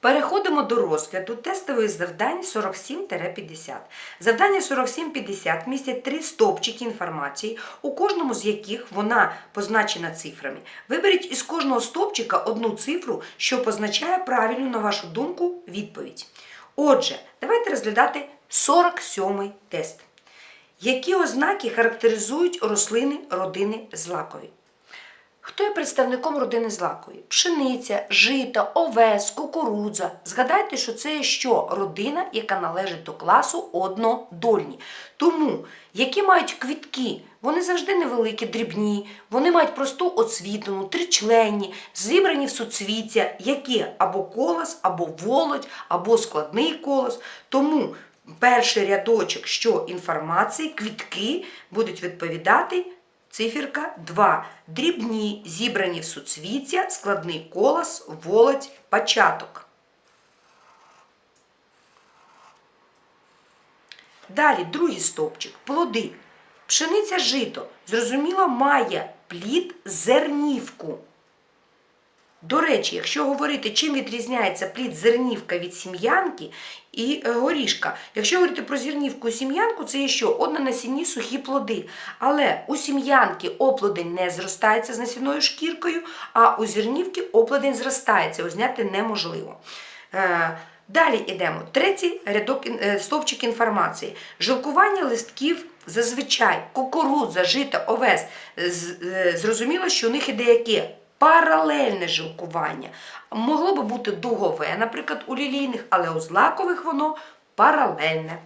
Переходимо до розгляду тестових завдань 47-50. Завдання 47-50 містять три стовпчики інформації, у кожному з яких вона позначена цифрами. Виберіть із кожного стовпчика одну цифру, що позначає правильну, на вашу думку, відповідь. Отже, давайте розглядати 47-й тест. Які ознаки характеризують рослини родини злакові? Хто є представником родини злакової? Пшениця, жита, овес, кукурудза. Згадайте, що це що? Родина, яка належить до класу однодольні. Тому, які мають квітки, вони завжди невеликі, дрібні, вони мають просту освітлену, тричленні, зібрані в суцвіття, які або колос, або володь, або складний колос. Тому перший рядочок, що інформації, квітки будуть відповідати Циферка 2. Дрібні, зібрані суцвіття, складний колос, володь, початок. Далі другий стовпчик. Плоди. Пшениця жито. Зрозуміло, має плід зернівку. До речі, якщо говорити, чим відрізняється плід зернівка від сім'янки і е, горішка. Якщо говорити про зернівку і сім'янку, це є що? Однонасінні сухі плоди. Але у сім'янки оплодень не зростається з насінною шкіркою, а у зернівки оплодень зростається, його зняти неможливо. Е, Далі йдемо. Третій рядок е, стовпчик інформації. Жилкування листків зазвичай кукурудза, жита, овес. Зрозуміло, що у них іде яке? Паралельне жилкування. Могло би бути дугове, наприклад, у лілійних, але у злакових воно паралельне.